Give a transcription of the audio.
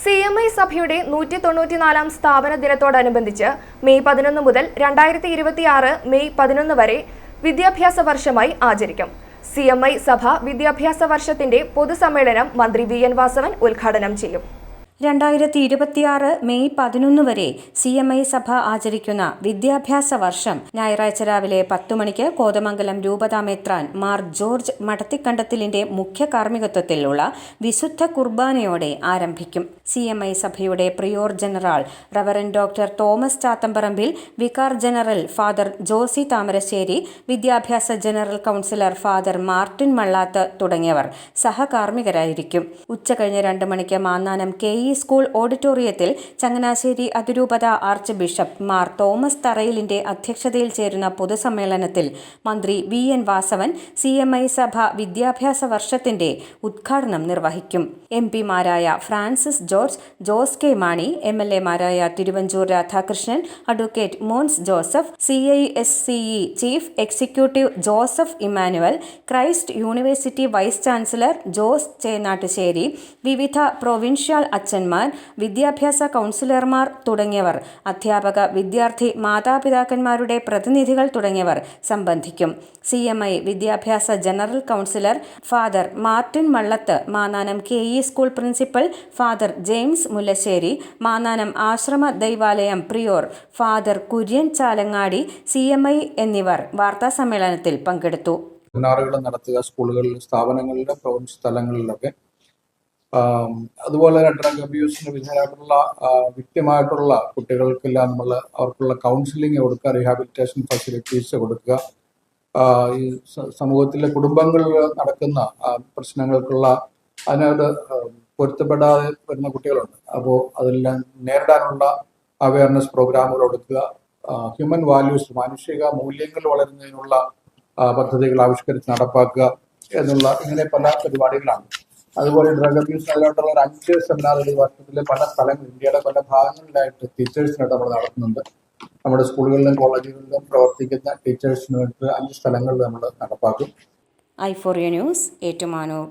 C M I സഭയുടെ നൂറ്റി തൊണ്ണൂറ്റിനാലാം സ്ഥാപന ദിനത്തോടനുബന്ധിച്ച് മെയ് പതിനൊന്ന് മുതൽ രണ്ടായിരത്തി ഇരുപത്തിയാറ് മെയ് പതിനൊന്ന് വരെ വിദ്യാഭ്യാസ വർഷമായി ആചരിക്കും. സി എം ഐ സഭ വിദ്യാഭ്യാസ വർഷത്തിന്റെ പൊതുസമ്മേളനം മന്ത്രി വി എൻ വാസവൻ ഉദ്ഘാടനം ചെയ്യും. രണ്ടായിരത്തി ഇരുപത്തിയാറ് മെയ് പതിനൊന്ന് വരെ സി എം ഐ സഭ ആചരിക്കുന്ന വിദ്യാഭ്യാസ വർഷം ഞായറാഴ്ച രാവിലെ പത്തു മണിക്ക് കോതമംഗലം രൂപതാമേത്രാൻ മാർ ജോർജ് മടത്തിക്കണ്ടത്തിലിന്റെ മുഖ്യ കാർമ്മികത്വത്തിലുള്ള വിശുദ്ധ കുർബാനയോടെ ആരംഭിക്കും. സി എം ഐ സഭയുടെ prior general reverend doctor Thomas Chathamparambil vicar general father Josy Thamarassery വിദ്യാഭ്യാസ general councillor father Martin Mallath തുടങ്ങിയവർ സഹകാർമ്മികരായിരിക്കും. ഉച്ചകഴിഞ്ഞ് രണ്ട് മണിക്ക് മാന്നാനം കെ ഇ സ്കൂൾ ഓഡിറ്റോറിയത്തിൽ ചങ്ങനാശ്ശേരി അതിരൂപത ആർച്ച് ബിഷപ്പ് മാർ തോമസ് തറയിലിന്റെ അധ്യക്ഷതയിൽ ചേരുന്ന പൊതുസമ്മേളനത്തിൽ മന്ത്രി V N Vasavan C M I സഭ വിദ്യാഭ്യാസ വർഷത്തിന്റെ ഉദ്ഘാടനം നിർവഹിക്കും. M പിമാരായ Francis George Jose K Mani M L എമാരായ Thiruvanchoor Radhakrishnan advocate Mons Joseph C I S C E chief executive Joseph Emmanuel Christ University vice chancellor Jose Chenattussery വിവിധ provincial അച്ഛന്മാർ വിദ്യാഭ്യാസ കൗൺസിലർമാർ തുടങ്ങിയവർ അധ്യാപക വിദ്യാർത്ഥി മാതാപിതാക്കന്മാരുടെ പ്രതിനിധികൾ തുടങ്ങിയവർ സംബന്ധിക്കും. സി എം ഐ വിദ്യാഭ്യാസ general councillor father Martin Mallath Mannanam K E school principal father James Mullassery Mannanam ആശ്രമ ദൈവാലയം prior father Kurian Chalangady C M I എന്നിവർ വാർത്താസമ്മേളനത്തിൽ പങ്കെടുത്തു. സെമിനാറുകൾ നടത്തുക സ്കൂളുകളിലും സ്ഥാപനങ്ങളിലും സ്ഥലങ്ങളിലൊക്കെ അതുപോലെ ഡ്രഗ് അബ്യൂസിന് വിധേയരായിട്ടുള്ള വിക്ടിമായിട്ടുള്ള കുട്ടികൾക്കെല്ലാം നമ്മൾ അവർക്കുള്ള കൗൺസിലിംഗ് കൊടുക്കുക റീഹാബിലിറ്റേഷൻ ഫെസിലിറ്റീസ് കൊടുക്കുക. ഈ സമൂഹത്തിലെ കുടുംബങ്ങളിൽ നടക്കുന്ന പ്രശ്നങ്ങൾക്കുള്ള അതിനോട് പൊരുത്തപ്പെടാതെ വരുന്ന കുട്ടികളുണ്ട്. അപ്പോൾ അതെല്ലാം നേരിടാനുള്ള അവയർനെസ് പ്രോഗ്രാമുകൾ കൊടുക്കുക. ഹ്യൂമൻ വാല്യൂസ് മാനുഷിക മൂല്യങ്ങൾ വളരുന്നതിനുള്ള പദ്ധതികൾ ആവിഷ്കരിച്ച് നടപ്പാക്കുക എന്നുള്ള ഇങ്ങനെ പല പരിപാടികളാണ്. അതുപോലെ ഡ്രഗ് അബ്യൂസ് അതിലോട്ടുള്ള ഒരു അഞ്ച് സെമിനാറുകൾ ഈ വർഷത്തിൽ പല സ്ഥലങ്ങൾ ഇന്ത്യയുടെ പല ഭാഗങ്ങളിലായിട്ട് ടീച്ചേഴ്സിനായിട്ട് നമ്മൾ നടത്തുന്നുണ്ട്. നമ്മുടെ സ്കൂളുകളിലും കോളേജുകളിലും പ്രവർത്തിക്കുന്ന ടീച്ചേഴ്സിന് വേണ്ടി അഞ്ച് സ്ഥലങ്ങളിൽ നമ്മൾ നടപ്പാക്കും. I for U news Ettumanoor.